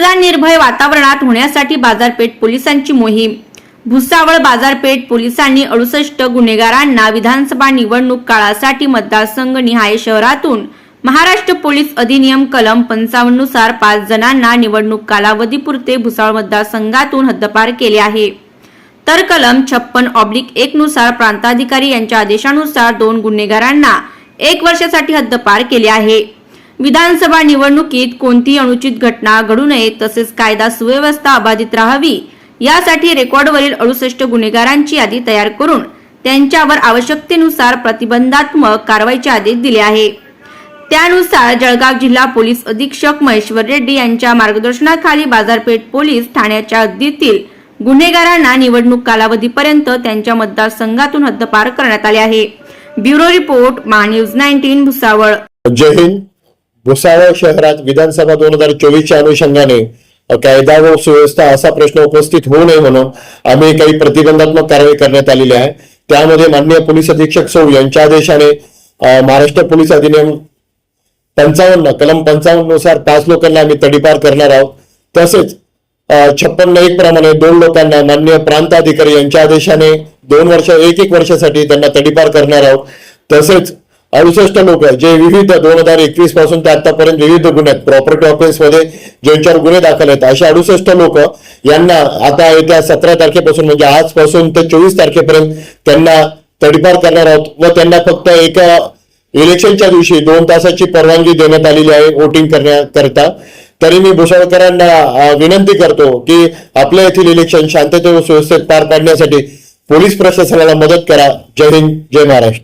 मतदान निर्भय वातावरणात होण्यासाठी बाजारपेठ पोलिसांची मोहीम. भुसावळ बाजारपेठ पोलिसांनी अडुसष्ट गुन्हेगारांना विधानसभा निवडणूक काळासाठी मतदारसंघ निहाय शहरातून महाराष्ट्र पोलीस अधिनियम कलम पंचावन्ननुसार पाच जणांना निवडणूक कालावधीपुरते भुसावळ मतदारसंघातून हद्दपार केले आहे. तर कलम छप्पन ऑब्लिक एक नुसार प्रांताधिकारी यांच्या आदेशानुसार दोन गुन्हेगारांना एक वर्षासाठी हद्दपार केले आहे. विधानसभा निवडणुकीत कोणतीही अनुचित घटना घडू नये तसेच कायदा सुव्यवस्था अबाधित राहावी यासाठी रेकॉर्डवरील अडुसष्ट गुन्हेगारांची यादी तयार करून त्यांच्यावर आवश्यकतेनुसार प्रतिबंधात्मक कारवाईचे आदेश दिले आहे. त्यानुसार जळगाव जिल्हा पोलीस अधीक्षक महेश्वर रेड्डी यांच्या मार्गदर्शनाखाली बाजारपेठ पोलीस ठाण्याच्या हद्दीतील गुन्हेगारांना निवडणूक कालावधीपर्यंत त्यांच्या मतदारसंघातून हद्दपार करण्यात आले आहे. Bureau report Maha News nineteen Bhusawal. Jai Hind. Bhusawal शहरात विधानसभा दोन हजार चोवीसच्या अनुषंगाने कायदा व सुव्यवस्था असा प्रश्न उपस्थित होऊ नये म्हणून आम्ही काही प्रतिबंधात्मक कारवाई करण्यात आलेली आहे. त्यामध्ये माननीय पोलीस अधीक्षक सौ यांच्या आदेशाने महाराष्ट्र पोलीस अधिनियम पंचावन्न कलम पंचावन्ननुसार पाच लोकांना आम्ही तडीपार करणार आहोत. तसेच छप्पन्न एक प्रमाणे दोन लोकांना माननीय प्रांत अधिकारी यांच्या आदेशाने दोन वर्ष एक एक वर्षासाठी त्यांना तडीपार करणार आहोत. तसेच अडुसष्ट लोक जे विविध दोन हजार एकवीसपासून ते आतापर्यंत विविध गुन्ह्यात प्रॉपर्टी ऑफिसमध्ये ज्यांच्यावर गुन्हे दाखल आहेत असे अडुसष्ट लोक यांना आता येत्या सतरा तारखेपासून म्हणजे आजपासून ते चोवीस तारखेपर्यंत त्यांना तडीपार करणार आहोत व त्यांना फक्त एका इलेक्शनच्या दिवशी दोन तासाची परवानगी देण्यात आलेली आहे वोटिंग करण्याकरता. तरी मी भुसावळकरांना विनंती करतो की आपल्या येथील इलेक्शन शांतते व सुव्यवस्थेत पार पाडण्यासाठी पोलीस प्रशासनाला मदत करा. जय हिंद जय महाराष्ट्र.